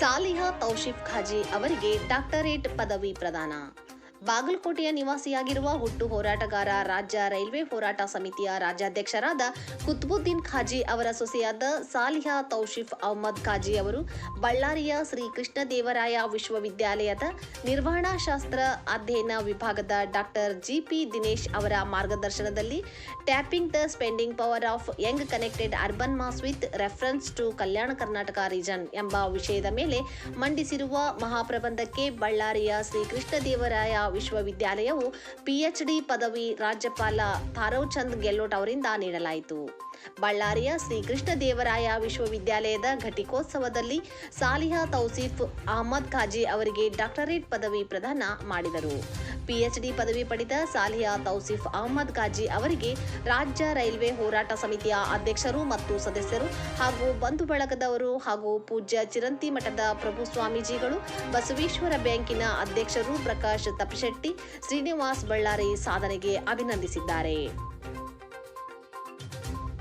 ಸಾಲಿಹಾ ತೌಶಿಫ್ ಖಾಜಿ ಅವರಿಗೆ ಡಾಕ್ಟರೇಟ್ ಪದವಿ ಪ್ರದಾನ. ಬಾಗಲಕೋಟೆಯ ನಿವಾಸಿಯಾಗಿರುವ ಹುಟ್ಟು ಹೋರಾಟಗಾರ ರಾಜ್ಯ ರೈಲ್ವೆ ಹೋರಾಟ ಸಮಿತಿಯ ರಾಜ್ಯಾಧ್ಯಕ್ಷರಾದ ಕುತ್ಬುದ್ದೀನ್ ಖಾಜಿ ಅವರ ಸೊಸೆಯಾದ ಸಾಲಿಹಾ ತೌಶಿಫ್ ಅಹ್ಮದ್ ಖಾಜಿ ಅವರು ಬಳ್ಳಾರಿಯ ಶ್ರೀ ಕೃಷ್ಣದೇವರಾಯ ವಿಶ್ವವಿದ್ಯಾಲಯದ ನಿರ್ವಹಣಾಶಾಸ್ತ್ರ ಅಧ್ಯಯನ ವಿಭಾಗದ ಡಾಕ್ಟರ್ ಜಿಪಿ ದಿನೇಶ್ ಅವರ ಮಾರ್ಗದರ್ಶನದಲ್ಲಿ tapping the spending power of young connected urban mass with reference to Kalyana Karnataka region ಎಂಬ ವಿಷಯದ ಮೇಲೆ ಮಂಡಿಸಿರುವ ಮಹಾಪ್ರಬಂಧಕ್ಕೆ ಬಳ್ಳಾರಿಯ ಶ್ರೀ ಕೃಷ್ಣದೇವರಾಯ ವಿಶ್ವವಿದ್ಯಾಲಯವು ಪಿಎಚ್ಡಿ ಪದವಿ ರಾಜ್ಯಪಾಲ ತಾರವ್ಚಂದ್ ಗೆಹ್ಲೋಟ್ ಅವರಿಂದ ನೀಡಲಾಯಿತು. ಬಳ್ಳಾರಿಯ ಶ್ರೀ ಕೃಷ್ಣದೇವರಾಯ ವಿಶ್ವವಿದ್ಯಾಲಯದ ಘಟಿಕೋತ್ಸವದಲ್ಲಿ ಸಾಲಿಹಾ ತೌಸೀಫ್ ಅಹಮದ್ ಖಾಜಿ ಅವರಿಗೆ ಡಾಕ್ಟರೇಟ್ ಪದವಿ ಪ್ರದಾನ ಮಾಡಿದರು. ಪಿಎಚ್ಡಿ ಪದವಿ ಪಡೆದ ಸಾಲಿಯಾ ತೌಸಿಫ್ ಅಹಮದ್ ಗಾಜಿ ಅವರಿಗೆ ರಾಜ್ಯ ರೈಲ್ವೆ ಹೋರಾಟ ಸಮಿತಿಯ ಅಧ್ಯಕ್ಷರು ಮತ್ತು ಸದಸ್ಯರು ಹಾಗೂ ಬಂಧು ಬಳಗದವರು ಹಾಗೂ ಪೂಜ್ಯ ಚಿರಂತಿ ಮಠದ ಪ್ರಭು ಸ್ವಾಮೀಜಿಗಳು, ಬಸವೇಶ್ವರ ಬ್ಯಾಂಕಿನ ಅಧ್ಯಕ್ಷರು ಪ್ರಕಾಶ್ ತಪಶೆಟ್ಟಿ ಶ್ರೀನಿವಾಸ್ ಬಳ್ಳಾರಿ ಸಾಧನೆಗೆ ಅಭಿನಂದಿಸಿದ್ದಾರೆ.